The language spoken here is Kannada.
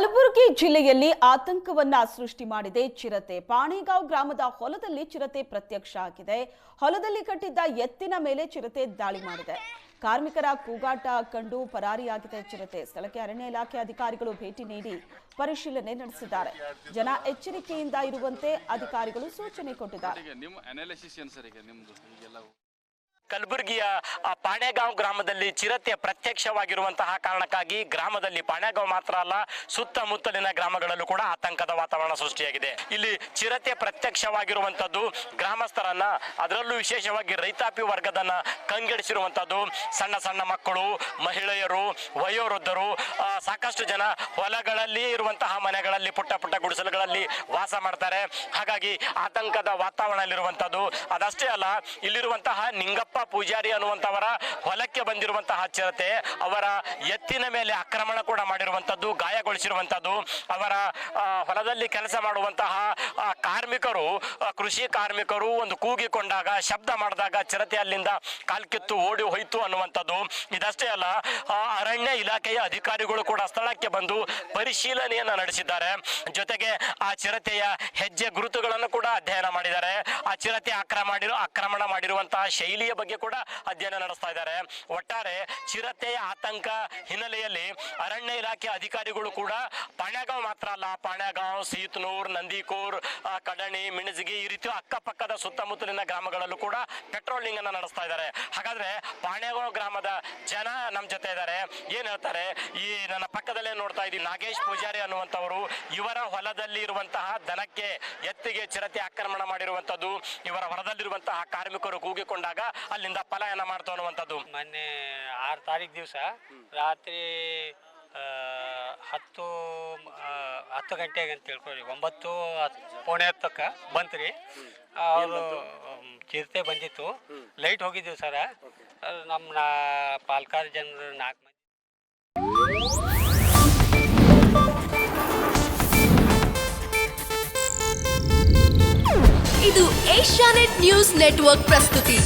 ಕಲಬುರಗಿ ಜಿಲ್ಲೆಯಲ್ಲಿ ಆತಂಕವನ್ನ ಸೃಷ್ಟಿ ಮಾಡಿದೆ ಚಿರತೆ. ಪಾಣೆಗಾಂವ್ ಗ್ರಾಮದ ಹೊಲದಲ್ಲಿ ಚಿರತೆ ಪ್ರತ್ಯಕ್ಷ ಆಗಿದೆ. ಹೊಲದಲ್ಲಿ ಕಟ್ಟಿದ್ದ ಎತ್ತಿನ ಮೇಲೆ ಚಿರತೆ ದಾಳಿ ಮಾಡಿದೆ. ಕಾರ್ಮಿಕರ ಕೂಗಾಟ ಕಂಡು ಪರಾರಿಯಾಗಿದೆ ಚಿರತೆ. ಸ್ಥಳಕ್ಕೆ ಅರಣ್ಯ ಇಲಾಖೆ ಅಧಿಕಾರಿಗಳು ಭೇಟಿ ನೀಡಿ ಪರಿಶೀಲನೆ ನಡೆಸಿದ್ದಾರೆ. ಜನ ಎಚ್ಚರಿಕೆಯಿಂದ ಇರುವಂತೆ ಅಧಿಕಾರಿಗಳು ಸೂಚನೆ ಕೊಟ್ಟಿದ್ದಾರೆ. ಕಲಬುರಗಿಯ ಪಾಣೆಗಾಂವ್ ಗ್ರಾಮದಲ್ಲಿ ಚಿರತೆ ಪ್ರತ್ಯಕ್ಷವಾಗಿರುವಂತಹ ಕಾರಣಕ್ಕಾಗಿ ಗ್ರಾಮದಲ್ಲಿ ಪಾಣೆಗಾಂವ್ ಮಾತ್ರ ಅಲ್ಲ, ಸುತ್ತಮುತ್ತಲಿನ ಗ್ರಾಮಗಳಲ್ಲೂ ಕೂಡ ಆತಂಕದ ವಾತಾವರಣ ಸೃಷ್ಟಿಯಾಗಿದೆ. ಇಲ್ಲಿ ಚಿರತೆ ಪ್ರತ್ಯಕ್ಷವಾಗಿರುವಂತದ್ದು ಗ್ರಾಮಸ್ಥರನ್ನ, ಅದರಲ್ಲೂ ವಿಶೇಷವಾಗಿ ರೈತಾಪಿ ವರ್ಗದನ್ನ ಕಂಗೆಡಿಸಿರುವಂತದ್ದು ಸಣ್ಣ ಸಣ್ಣ ಮಕ್ಕಳು, ಮಹಿಳೆಯರು, ವಯೋವೃದ್ಧರು ಸಾಕಷ್ಟು ಜನ ಹೊಲಗಳಲ್ಲಿ ಇರುವಂತಹ ಮನೆಗಳಲ್ಲಿ ಪುಟ್ಟ ಪುಟ್ಟ ಗುಡಿಸಲುಗಳಲ್ಲಿ ವಾಸ ಮಾಡ್ತಾರೆ. ಹಾಗಾಗಿ ಆತಂಕದ ವಾತಾವರಣದಲ್ಲಿರುವಂತದ್ದು ಅದಷ್ಟೇ ಅಲ್ಲ, ಇಲ್ಲಿರುವಂತಹ ನಿಂಗಪ್ಪ ಪೂಜಾರಿ ಅನ್ನುವಂಥವರ ಹೊಲಕ್ಕೆ ಬಂದಿರುವಂತಹ ಚಿರತೆ, ಅವರ ಎತ್ತಿನ ಮೇಲೆ ಆಕ್ರಮಣ ಕೂಡ ಮಾಡಿರುವಂತದ್ದು ಗಾಯಗೊಳಿಸಿರುವಂತದ್ದು ಅವರ ಹೊಲದಲ್ಲಿ ಕೆಲಸ ಮಾಡುವಂತಹ ಕಾರ್ಮಿಕರು ಕೃಷಿ ಕಾರ್ಮಿಕರು ಒಂದು ಕೂಗಿಕೊಂಡಾಗ, ಶಬ್ದ ಮಾಡಿದಾಗ ಚಿರತೆ ಅಲ್ಲಿಂದ ಕಾಲ್ಕಿತ್ತು ಓಡಿ ಹೋಯ್ತು ಅನ್ನುವಂಥದ್ದು. ಇದಷ್ಟೇ ಅಲ್ಲ ಅರಣ್ಯ ಇಲಾಖೆಯ ಅಧಿಕಾರಿಗಳು ಕೂಡ ಸ್ಥಳಕ್ಕೆ ಬಂದು ಪರಿಶೀಲನೆಯನ್ನ ನಡೆಸಿದ್ದಾರೆ. ಜೊತೆಗೆ ಆ ಚಿರತೆಯ ಹೆಜ್ಜೆ ಗುರುತುಗಳನ್ನು ಕೂಡ ಅಧ್ಯಯನ ಮಾಡಿದ್ದಾರೆ. ಆ ಚಿರತೆ ಆಕ್ರಮ ಆಕ್ರಮಣ ಮಾಡಿರುವಂತಹ ಶೈಲಿಯ ಬಗ್ಗೆ ಕೂಡ ಅಧ್ಯಯನ ನಡೆಸ್ತಾ ಇದ್ದಾರೆ. ಒಟ್ಟಾರೆ ಚಿರತೆಯ ಆತಂಕ ಹಿನ್ನೆಲೆಯಲ್ಲಿ ಅರಣ್ಯ ಇಲಾಖೆ ಅಧಿಕಾರಿಗಳು ಕೂಡ ಪಾಣ್ಯಗಾಂವ್ ಮಾತ್ರ ಅಲ್ಲ, ಪಾಣ್ಯಗಾಂವ್, ಸೀತನೂರ್, ನಂದಿಕೂರ್ ಕಡಣಿ, ಮಿಣಜಿಗಿ ಈ ರೀತಿ ಅಕ್ಕಪಕ್ಕದ ಸುತ್ತಮುತ್ತಲಿನ ಗ್ರಾಮಗಳಲ್ಲೂ ಕೂಡ ಪೆಟ್ರೋಲಿಂಗ್ ಅನ್ನು ನಡೆಸ್ತಾ ಇದ್ದಾರೆ. ಹಾಗಾದ್ರೆ ಪಾಣ್ಯಗಾಂವ್ ಗ್ರಾಮದ ಜನ ನಮ್ಮ ಜೊತೆ ಇದ್ದಾರೆ. ಏನ್ ಹೇಳ್ತಾರೆ? ಈ ನನ್ನ ಪಕ್ಕದಲ್ಲೇ ನೋಡ್ತಾ ಇದ್ದೀನಿ ನಾಗೇಶ್ ಪೂಜಾರಿ ಅನ್ನುವಂಥವರು ಇವರ ಹೊಲದಲ್ಲಿ ಇರುವಂತಹ ದನಕ್ಕೆ ಎತ್ತಿಗೆ ಚಿರತೆ ಆಕ್ರಮಣ ಮಾಡಿರುವಂತದ್ದು ಇವರ ಹೊಲದಲ್ಲಿರುವಂತಹ ಕಾರ್ಮಿಕರು ಕೂಗಿಕೊಂಡಾಗ ಅಲ್ಲಿಂದ ಪಲಾಯನ ಮಾಡ್ತಾ ಅನ್ನುವಂಥದ್ದು. ಮೊನ್ನೆ ಆರು ತಾರೀಕು ದಿವಸ ರಾತ್ರಿ ಹತ್ತು ಹತ್ತು ಗಂಟೆಗೆ ಅಂತ ತಿಳ್ಕೊಳ್ಳಿ. ಒಂಬತ್ತು ಹತ್ತು ಪೌಣೆ ಹತ್ತಕ್ಕೆ ಬಂತ್ರಿ. ಅವರು ಚಿರತೆ ಬಂದಿತ್ತು. ಲೈಟ್ ಹೋಗಿದ್ದೀವಿ ಸರ. ನಮ್ಮ ಪಾಲ್ಕಾರ ಪಾಲ್ಕಾರ್ ಜನರು ನಾಲ್ಕು ಮಂದಿ. ಇದು ಏಷ್ಯಾನೆಟ್ ನ್ಯೂಸ್ ನೆಟ್ವರ್ಕ್ ಪ್ರಸ್ತುತಿ.